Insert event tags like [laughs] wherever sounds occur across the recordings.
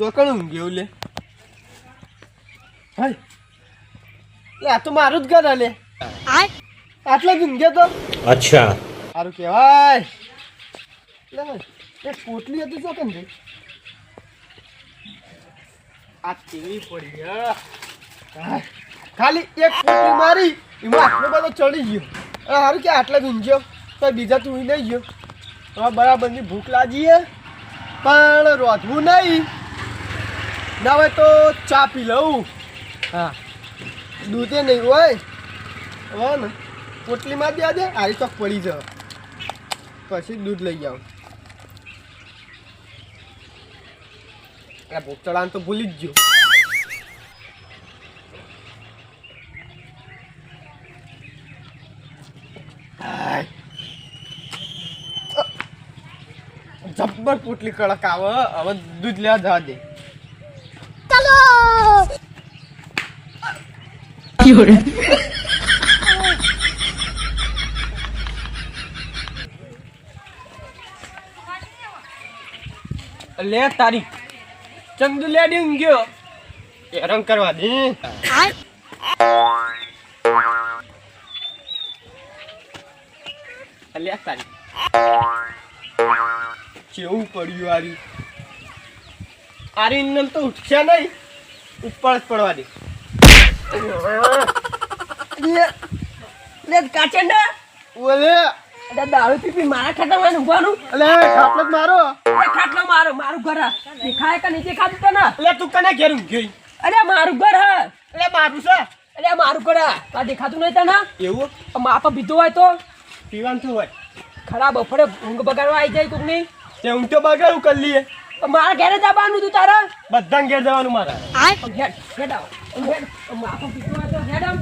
ચોકણ ઊંઘ્યું લે. હાય. આ તો મારું જ ઘર લે આટલો જ ઊંઘ્યો તો? અચ્છા. સારું કહેવાય. લે એ પોટલી હતી ચોકન પડી ખાલી એક મારી આટલો બધો ચડી ગયો. સારું કે આટલા ઊંઘ્યો. તો બીજા તું નહીં ગયો. બરાબરની ભૂખ લાગી પણ રોધવું નહીં. ના હોય તો ચા પી લઉં. હા. દૂધે નહીં હોય. હવે ને પોટલીમાં દે આજે આરી ચોક પડી જાવ. પછી દૂધ લઈ જાઉં આ ભૂખ ચડાવવાનું તો ભૂલી જ ગયો. જબ્બર પોટલી કડક આવે હવે દૂધ લેવા જવા દે. લે તારી. ચંદ લેડી ગયો. હેરાન કરવા દે. લે તારી. કેવું પડ્યું આરી. આરી તો ઉઠશે નહીં. ઉપર જ પડવા દે. લે લે કાચંડા ઓલે. અરે દારૂ પી પી મારા ખાતામાં ઊંઘવાનું? અલે ખાપલો મારો. અરે ખાટલો મારો મારું ઘર દેખાય કે નહીં દેખાતું તને અલે તું કને ઘેર ઊંઘ્યો અરે મારું ઘર હ. અલે મારું છે. અરે મારું ઘર આ દેખાતું નહીં તને એવું? આ પીધું હોય તો? પીવાનું શું હોય. ખરાબ બફડે ઊંઘ બગાડવા આવી જાય કોકની. તે ઊંઘ તો બગાડું કરી લઈએ. મારા ઘેરે જવાનું તું તારા? બધાને ઘેર જવાનું મારા. આમ હેડ હેડ આવ. માપા પીધું તો હેડ આમ.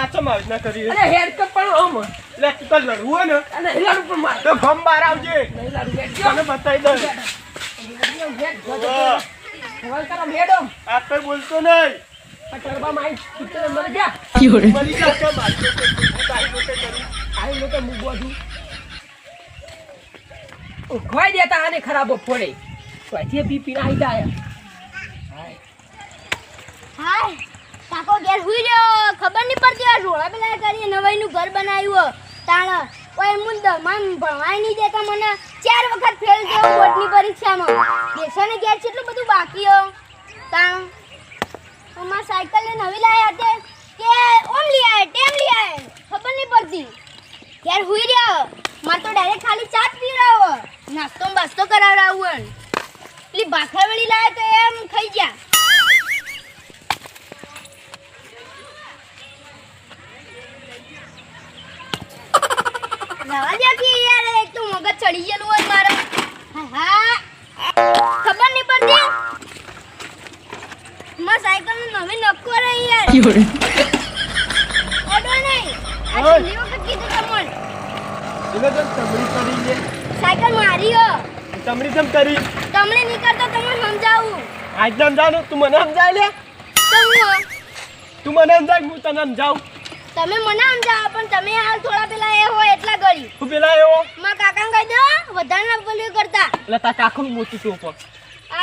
આ તો મારું ના કરી. અરે હેડ કર પણ આમ. એટલે તું તો લડવું હોય ને અને પણ માર. તો ગમ બહાર આવજે. નહીં લાડું તને દઉં. કરો હેડ આ કઈ બોલતો નહીં. આ ટરબા માઈ મરે ગયા મળી જા. કે મારી જોડે તારી જોડે કરું. આઈ લોકો છું દેતા આને ખરાબ પડે. પછી બી ઘેર હુઈ રહ્યો ખબર નહીં પડતી આ રોળા પેલા કરી નવાઈનું ઘર બનાવ્યું. તાણ ઓય મું ભણવાય નહીં દેતા મને. ચાર વખત ફેલ થયો બોર્ડની પરીક્ષામાં. દેશાને ઘેર છે એટલું બધું બાકી તાણ અમાર સાયકલ ને નવી લાયા તે કે ઓમ લઈ આય ટેમ લઈ આય ખબર નહીં પડતી ઘેર હુઈ રહ્યો માર તો ડાયરેક્ટ ખાલી ચા જ પીવડાવો નાસ્તો ને બાસ્તો કરાવડાવું પેલી ભાખરવડી લાયા તો એમ ખાઈ ગયા રવા દે કે યાર એક તો મગજ ચડી ગયેલું હોય મારે હા હા ખબર નહીં પડતી માં સાયકલનું નવી નક્કો રહી યાર. [laughs] ઓડો નહીં. આ લીઓ કે કીધું તમોન. એટલે તો તમરી કરી લે સાયકલ મારી હો. તમરી તમ કરી તમને નહીં કરતો તમને સમજાવું. આજ તમ સમજાવનું તું મને સમજાય લે. તું મને સમજાય હું તને સમજાવું. તમે મને સમજાવો પણ તમે હાલ થોડા પેલા એ હોય એટલા ગળી તું પેલા એવો માં કાકાને કહી દો વધારે ના બોલ્યું કરતા. એટલે તા કાખું મોટું છું ઉપર.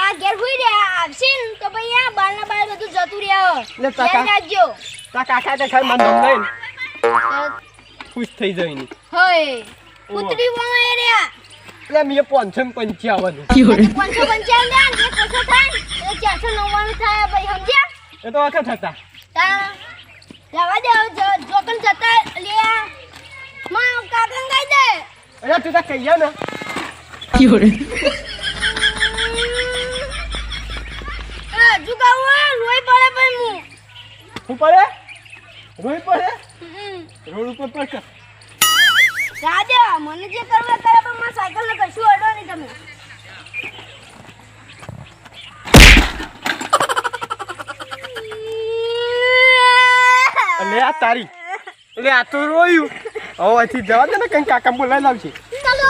આ ઘેર હુઈ રહ્યા આવશે ને તો ભાઈ આ બાલના બાર બધું જતું રહ્યા લે કાકા. ધ્યાન રાખજો તાર કાકા તે ખાઈ મને સમજાય ખુશ થઈ જાય ની હોય કૂતરી વણાય રહ્યા એટલે મેં પાંચસો પંચાવન. પાંચસો પંચાવન ને એક ઓછો થાય એ ચારસો નવ્વાણું થાય ભાઈ સમજ્યા? એ તો વખત હતા તા જવા દે જોકન જતા લે. માં કાકન કહી દે. અરે તું તાર કહીએ ને. આ જુગાવું રોઈ પડે ભાઈ હું શું પડે? રોઈ પડે? રોડ ઉપર પર રાજા મને જે કરવા કરે પણ મારા સાયકલ ને કશું અડો નહીં તમે. લે આ તારી. એટલે આ તો રોયું. હવે અહીંથી જવા દે ને કંઈ કાકા બોલાવી લાવશે ચલો.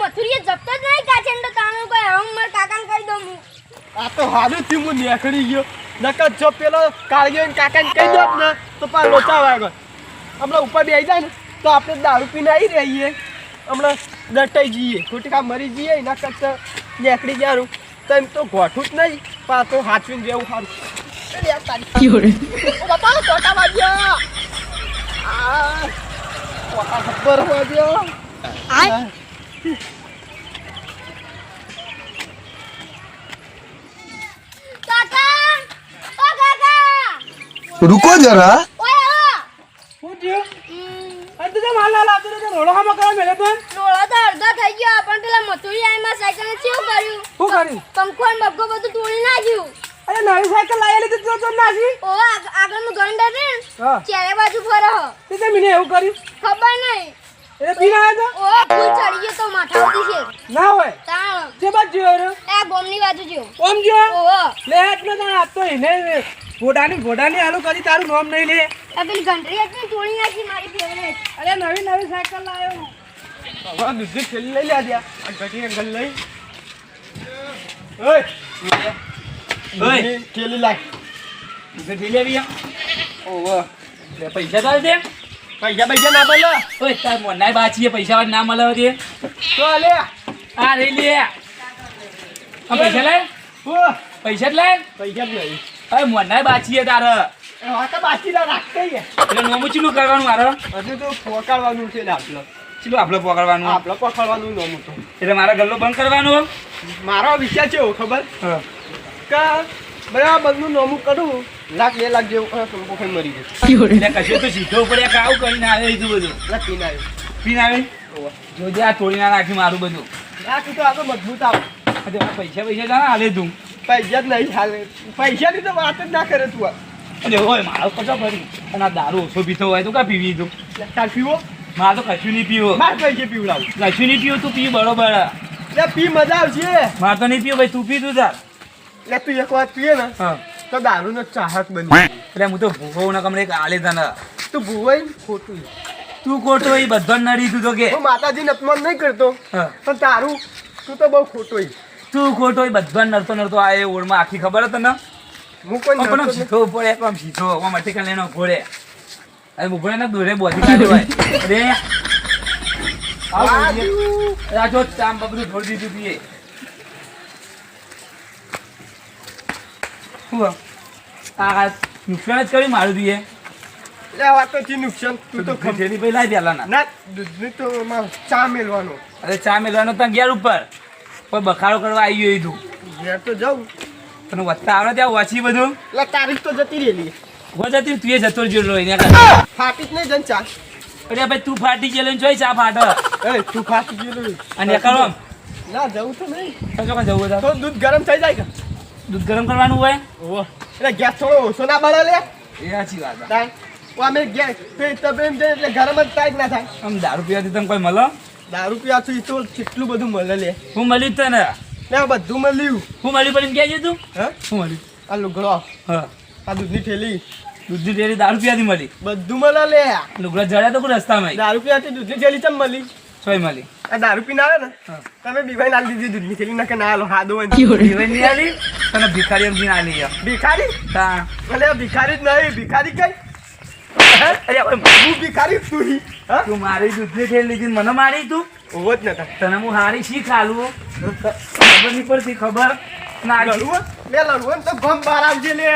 મથુરીએ જપતો જ નહીં કાચેન્ડો ને મારા કાકાને કહી દઉં હું. આ તો હારું થયું હું નીકળી ગયો. નકર જો પેલો કાળગીઓ કાકાને કહી દો ને તો પા લોચા વાગો. હમણાં ઉપર બેસી જાય ને તો આપણે દારૂ પીને આવી રહીએ. હમણાં દટાઈ જઈએ. ખોટી કામ મરી જઈએ એના કરતાં નીકળી જારું તેમ તો ગોઠું જ નહીં. પા તો હાચવીને જેવું સારું બાપા વાગ્યા. ખબર વાગ્યો આય કાકા ઓ રૂકો જરા. તો માલ થઈ ગયો. પણ પેલા મથુરી સાયકલ ને શું કર્યું? શું કર્યું? બધું તોડી નાખ્યું. અરે નવી સાયકલ ઓ આગળનું ચારે બાજુ ફરો. તે તે એવું કર્યું. ખબર નહીં. ના ઓ ફૂલ ચડી ગયો તો માથા ના હોય. બાજુ એ ગોમની બાજુ જોયો ઓમ જોયો ઓ. લે એટલે ઘોડાની ઘોડાની હાલું કરી તારું નામ નહીં લે. આ ગંડરી હતી આખી તોડી મારી ફેવરેટ અરે નવી નવી સાયકલ લાવ્યો હવે દૂધની થેલી લઈ લે દ્યા ગટી ઘટીને ગલ લઈ. ઓય. ઓય. થેલી લાય. ઓવો. પૈસા દાલ દે પૈસા પૈસા ના બોલો ઓય તાર મોનાય બાચીએ પૈસા વાળી ના મળે દે તો લે. આ રહી લે. આ પૈસા લે ઓ પૈસા જ લે પૈસા જ નહીં અરે મોનાય બાચીએ તારે. એ તો બાચી ના રાખતા એટલે નોમું ચીલું કરવાનું મારે? હજુ તો પોકાડવાનું છે આપણો ચીલું આપણે પકડવાનું આપણે પકડવાનું નોમું તો. એટલે મારે ગલ્લો બંધ કરવાનો? મારો વિચાર છે એવું ખબર? કે બરાબર બધું નોમું કરું લાખ બે લાખ જેવું ખાઈને મરી ગયું એટલે કશું તો સીધો પડે કે કરીને આવે એ બધું. એટલે પીને આવે જોજે આ તોડી ના નાખી મારું બધું. તો આ તો મજબૂત આવે પૈસા પૈસા જાણે હાલે તું. પૈસા જ નહીં હાલે પૈસાની તો વાત જ ના કરે તું. અરે હોય મારો કશો ફરી અને આ દારૂ ઓછો પીતો હોય તો કા પીવી તું? તાર પીવો? મારે તો કશું નહીં પીવો. માર પૈસે પીવડાવું. કશું નહીં પીવું તું પી બરોબર. લે પી મજા આવશે. મારે તો નહીં પીવું ભાઈ તું પી તું તાર લે તું એક વાત પીએ ને હા. તો દારૂનો ચાહક બની એટલે હું તો ભૂખો ના કમરે આલે તને. તું ભૂવાઈ ખોટું તું ખોટો એ બધા નડી તું તો કે. હું માતાજીને અપમાન નહીં કરતો. પણ તારું તું તો બહુ ખોટો તું ખોટો બધો નડતો નડતો આ એ ઓળમાં આખી ખબર હતી ને હું કોઈ પણ આમ નડતો સીધો પડે આમ સીધો આમ અટકા ઘોડે અરે ઊભો ને દોરે બોધી કાઢ્યો હોય. અરે. આવ નહીં. અરે આ જો ચામ બબરું છોડી દીધું તું શું આ? આ નુકસાન જ કર્યું મારું તું એ. વાત તો નુકસાન તું તો ખબર થેલી ભાઈ લાવી પેલાના. ના દૂધની તો એમાં ચા મેળવાનો અરે ચા મેલવાનો ત્યાં ગયા ઉપર. કોઈ બખાડો કરવા આવી ગયો તું. ઘેર તો જાઉં. તને વધતા આવડે ત્યાં વાંચી બધું? એટલે તારીખ તો જતી રહેલી. વધતી તું એ જતો રહ્યો લો એના કરતા. ફાટી જ નહીં જન ચા. અરે ભાઈ તું ફાટી ગયેલો ને જોઈ ચા ફાટો. એ તું ફાટી ગયેલું અને કરો ના જવું તો નહીં. તો ચોકન જવું તો. દૂધ ગરમ થઈ જાય કે? દૂધ ગરમ કરવાનું હોય? ઓહો. એટલે ગેસ થોડો ઓછો ના બળે લે. એ સાચી વાત. ઓ અમે ગેસ તમે એટલે ગરમ જ થાય ના થાય? આમ દારૂ પીવાથી તમે કોઈ મળો? દારૂ પીવાથી તો કેટલું બધું મળે લે. હું મળ્યું તને. ને આ બધું મળ્યું. હું મળ્યું પણ એમ કહેજે તું? હા? હું મળ્યું. આ લુગડો હા. આ દૂધની થેલી. દૂધની થેલી દારૂ પીવાથી મળી. બધું મળે લે. લુગડો જડ્યા તો કોઈ રસ્તામાં દારૂ પીવાથી દૂધની થેલી ચમ મળી? સોય મળી. આ દારૂ પીને આવે ને તમે બીભાઈ નાલ દીધી દૂધની થેલી. ના કે ના હાલો હાદો હોય નહીં આલી તને ભિખારી એમ ના આલી ભિખારી? હા. અલે આ ભિખારી જ નહીં. ભિખારી કઈ? અરે હું ભિખારી જ છું ઈ. હા? તું મારી દૂધની થેલી લીધી મને મારી તું? ઓવો જ નતા. તને હું હારી શી ખાલું ખબર નહીં પડતી ખબર? ના લડવું? લે તો ગમ બહાર આવજે લે.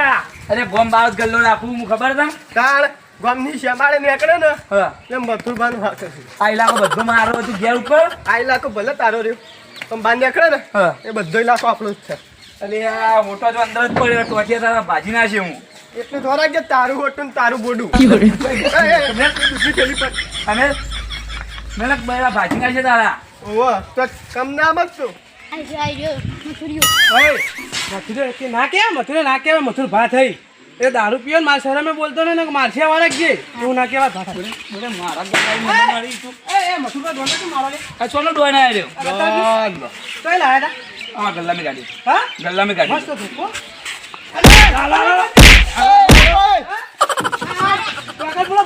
અરે ગોમ બાવત ગલ્લો રાખું હું ખબર તને? તાણ ગમની શેમાડે નીકળે ને હા. એમ મથુરબાનું હાથ હશે આ બધો મારો તું ઘેર ઉપર? આ ઇલાકો ભલે તારો રહ્યો પણ બહાર નીકળે ને એ બધો ઇલાકો આપણો જ છે. અરે આ મોટો જો અંદર જ પડ્યો ટોટિયા તારા ભાજી નાખે હું. એટલું થોડાક કે તારું હોટું ને તારું બોડું. અને મેલક બરા ભાજી નાખે તારા. ઓવો તો કમ નામ જ તો. આઈ જો આઈ જો મથુરીઓ ઓય. મથુરે કે ના કે મથુરે ના કહેવાય મથુર ભા થઈ. એ દારૂ પીઓ ને મારા શરમે બોલતો ને મારસિયા વાળા કે એવું ના કહેવાય ભા બોલે મારા તું. એ મથુર તું મારો લે આ ચોનો ડોય આવ્યો ગોડનો. કઈ લાયા તા. આ ગલ્લા મે ગાડી. હા? ગલ્લા મેં ગાડી. મસ્ત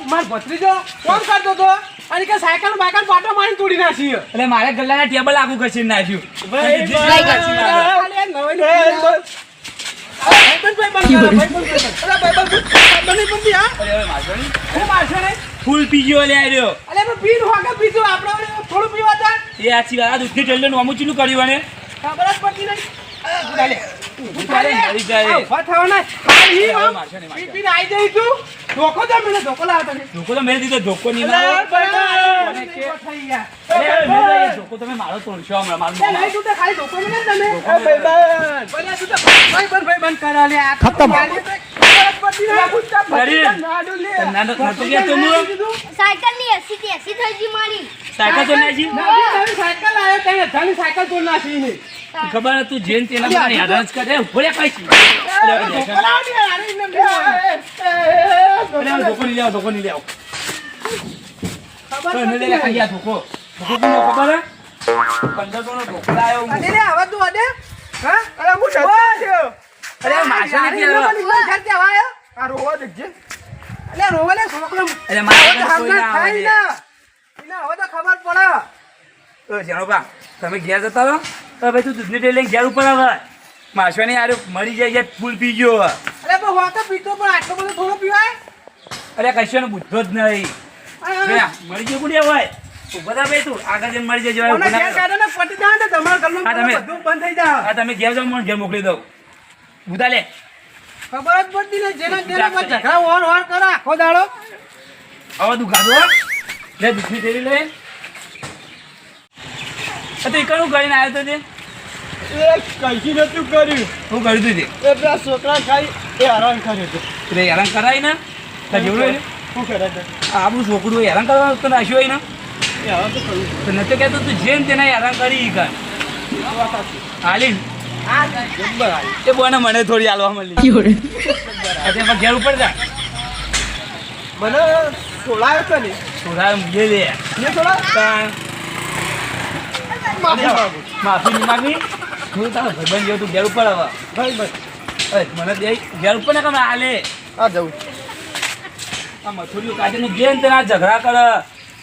માર ભત્રીજો કોણ કરતો તો અને કે સાયકલ બાયકલ પાટો મારીને તોડી નાખી એટલે મારે ગલ્લાના ટેબલ આખું ઘસીને નાખ્યું ભાઈ. ભાઈ. ફૂલ પીજો ગયો લે આવ્યો પણ હોકે આપણે થોડું પીવા તા. એ આછી વાત દૂધની ટેલનું નોમું ચીલું કર્યું અને ખબર જ પડતી નહીં મરી જાય. આ ઊભા થવાના. ખાલી હવે આમ મારશે નહીં, મારશે. પી પીને જઈ તું ધોકો તો મને ધોકો લાવો તમે ધોકો તો મેં દીધો ધોકો નહીં અરે મારો. કોને કે? થઈ ગયા. અરે, અરે, મેં કીધું, એ ધોકો તમે મારો તોડશો હમણાં, મારું નહીં તું તો ખાલી ધોકો મને તમે. બોલ્યા તું તો ભાઈ બંધ ભાઈ બંધ કરા લે. ખતમ. કરી. નાડું લે. તને ના- એસી એસી થઈ ગઈ મારી. સાયકલ તો નાખી. સાયકલ આવ્યો ત્યાં ધણી સાયકલ તો નાખી ને ખબર તું જેન તેના બધા યાદ જ કરે ભોળે કઈ ધોકો ને નહીં. નહીં લેવો, ધોકો નહીં લેવો. ખબર તો લે, ખાઈ ધોકો. ધોકો કોનો ખબર હે? 1500 નો ધોકો લાયો અરે રે, હવે તું અડે? હા? અરે હું થયો. અરે, મારશે ને કે આ રોવા દેજે અરે રોવા લે છોકરો. અરે, મારા કોઈ ના. ને. હવે તો ખબર પડે. તો તમે ઘેર જતા રહો. તો ભાઈ તું દૂધની ડેલી ઘેર ઉપર આવે. માસવાની આરે મરી જાય જાય ફૂલ પી ગયો અરે પણ હું પીતો પણ આટલો બધો થોડો પીવાય? અરે કશો બુદ્ધો જ નહીં. મરી ગયો કુડિયા હોય બધા ભાઈ તું આગળ જઈને મરી જાય કોને ઘેર કાઢો ને પટી જાય ને તમારા ઘરનું તમે- બધું બંધ થઈ આ તમે ઘેર મને ઘેર મોકલી દઉં બુધા લે. ખબર જ પડતી નહીં જેને તેના ઝઘડા ઓર ઓર કરે આખો દાડો. આવા તું ગાધો લે દૂધની ડેલી લે. આ કણું કરીને આવ્યો તો તે. એ કઈ નતું કર્યું. હું કર્યું તું તે. એ પેલા છોકરા ખાઈ એ હેરાન કર્યો હતો એટલે હેરાન કરાય ને? તાર જેવડું હોય શું કરે આપણું છોકરું હેરાન કરવા તો નાશ્યું હોય ને? હેરાન તો કર્યું નથી કહેતો તું જેમ તેને હેરાન કરી ઈ કર. હાલી. એ બોને મને થોડી હાલવા મળી. [laughs] ઘેર ઉપર જા. મને છોડાયો તો ને થોડા મૂકે લે. માફી માંગુ. હું તારો ભાઈબંધ જેવો તું ઘેર ઉપર આવે. ભાઈ બસ અરે મને દે ઘેર ઉપર ને કમે આલે આ જવું. આ મથુરિયું કાઢીને જેમ તેના ઝઘડા કરે.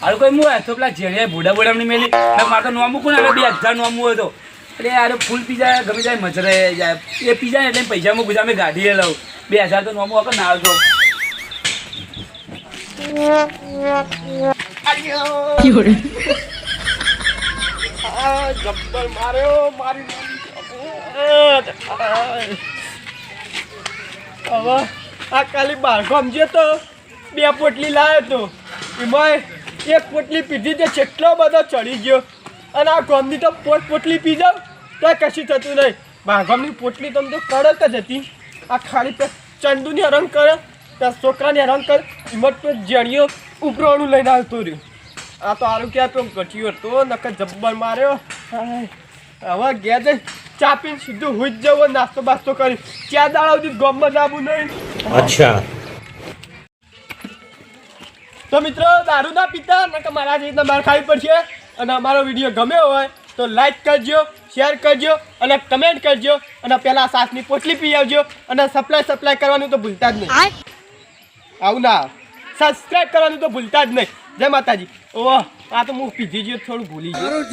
હાલ કોઈ મું તો પેલા જેણે ભૂડા ભૂડામની મેલી. ને મારે તો નોમું કોણ આવે બે હજાર નોમું હોય તો. એટલે યાર ફૂલ પી જાય ગમે જાય મચરે જાય એ પી જાય એટલે પૈસા મૂકું ગાડી ગાડીએ લઉં. બે હજાર તો નોમું ના આવતો આ જબ્બર માર્યો મારી. હવે આ ખાલી બારગામ જે તો બે પોટલી લાવ્યો તો. એમાં એક પોટલી પીધી તે કેટલો બધો ચડી ગયો. અને આ ગોમની તો પોટ પોટલી પી જાવ, તો કશું થતું નહીં. બારગામની પોટલી તમને તો કડક જ હતી. આ ખાલી ચંદુની રંગ કરે ત્યાં છોકરાની રંગ કરે, એમાં તો જણીઓ ઉપરાણું લઈને આવતો રહ્યું. આ તો આરું ક્યાં તો ઘટ્યો હતો નકર જબ્બર માર્યો. હવે ઘેર જઈ ચાપીને સીધું હુઈ જવું નાસ્તો બાસ્તો કરી. ત્યાં દાડા સુધી ગમમાં આવું નહીં? અચ્છા. તો મિત્રો દારૂ ના પીતા નકર મારા જે રીતના માર ખાવી પડશે. અને અમારો વીડિયો ગમ્યો હોય તો લાઈક કરજો શેર કરજો અને કમેન્ટ કરજો અને પહેલાં સાસની પોટલી પી આવજો અને સપ્લાય સપ્લાય કરવાનું તો ભૂલતા જ નહીં. આવું ના સબસ્ક્રાઈબ કરવાનું તો ભૂલતા જ નહીં. જય માતાજી. ઓહ આ તો હું પીધી ગયો થોડું ભૂલી ગયો.